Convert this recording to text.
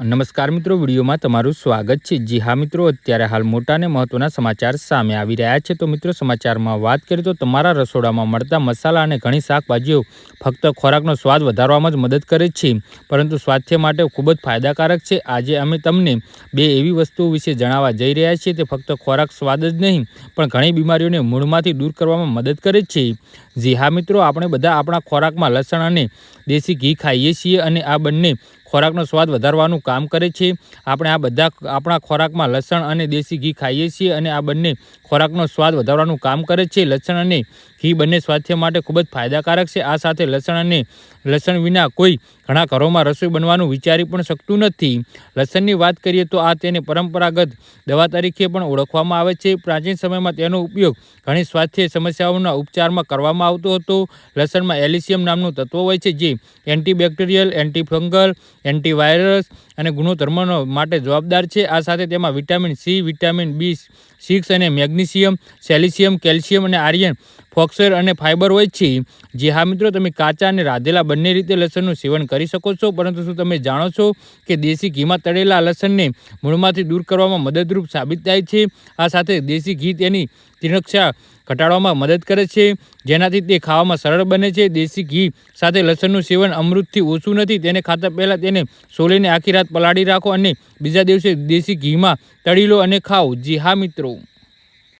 નમસ્કાર મિત્રો, વિડીયોમાં તમારું સ્વાગત છે. જી હા મિત્રો, અત્યારે હાલ મોટા અને મહત્વના સમાચાર સામે આવી રહ્યા છે. તો મિત્રો, સમાચારમાં વાત કરીએ તો તમારા રસોડામાં મળતા મસાલા અને ઘણી શાકભાજીઓ ફક્ત ખોરાકનો સ્વાદ વધારવામાં જ મદદ કરે છે. પરંતુ સ્વાસ્થ્ય માટે ખૂબ જ ફાયદાકારક છે. આજે અમે તમને બે એવી વસ્તુઓ વિશે જણાવવા જઈ રહ્યા છીએ. તે ફક્ત ખોરાક સ્વાદ જ નહીં, પણ ઘણી બીમારીઓને મૂળમાંથી દૂર કરવામાં મદદ કરે છે. જી હા મિત્રો, આપણે બધા આપણા ખોરાકમાં લસણ અને દેશી ઘી ખાઈએ છીએ અને આ બંને ખોરાકનો સ્વાદ વધારવાનું કામ કરે છે. આપણે આ બધા આપણા ખોરાકમાં લસણ અને દેશી ઘી ખાઈએ છીએ અને આ બંને ખોરાકનો સ્વાદ વધારવાનું કામ કરે છે. લસણ અને ઘી બંને સ્વાસ્થ્ય માટે ખૂબ જ ફાયદાકારક છે. આ સાથે લસણ અને લસણ વિના કોઈ ઘણા ઘરોમાં રસોઈ બનવાનું વિચારી પણ શકતું નથી. લસણની વાત કરીએ તો આ તેને પરંપરાગત દવા તરીકે પણ ઓળખવામાં આવે છે. પ્રાચીન સમયમાં તેનો ઉપયોગ ઘણી સ્વાસ્થ્ય સમસ્યાઓના ઉપચારમાં કરવામાં આવતો હતો. લસણમાં એલિશિયમ નામનું તત્વ હોય છે જે એન્ટીબેક્ટેરિયલ, એન્ટીફંગલ, એન્ટીવાયરસ અને ગુણોધર્મનો માટે જવાબદાર છે. આ સાથે તેમાં vitamin C, vitamin B, six અને મેગ્નેશિયમ, સેલિશિયમ, કેલ્શિયમ અને આર્યન ફોક્સર અને ફાઇબર હોય છે, જે હા મિત્રો તમે કાચા અને રાધેલા બંને રીતે લસણનું સેવન કરી શકો છો. પરંતુ શું તમે જાણો છો કે દેશી ઘીમાં તળેલા લસણને મૂળમાંથી દૂર કરવામાં મદદરૂપ સાબિત થાય છે? આ સાથે દેશી ઘી તેની તિરક્ષા ઘટાડવામાં મદદ કરે છે, જેનાથી તે ખાવામાં સરળ બને છે. દેશી ઘી સાથે લસણનું સેવન અમૃતથી ઓછું નથી, તેને ખાતા પહેલાં તેને સોલીને આખી રાત પલાળી રાખો અને બીજા દિવસે દેશી ઘીમાં તળી લો અને ખાઓ. જી હા મિત્રો.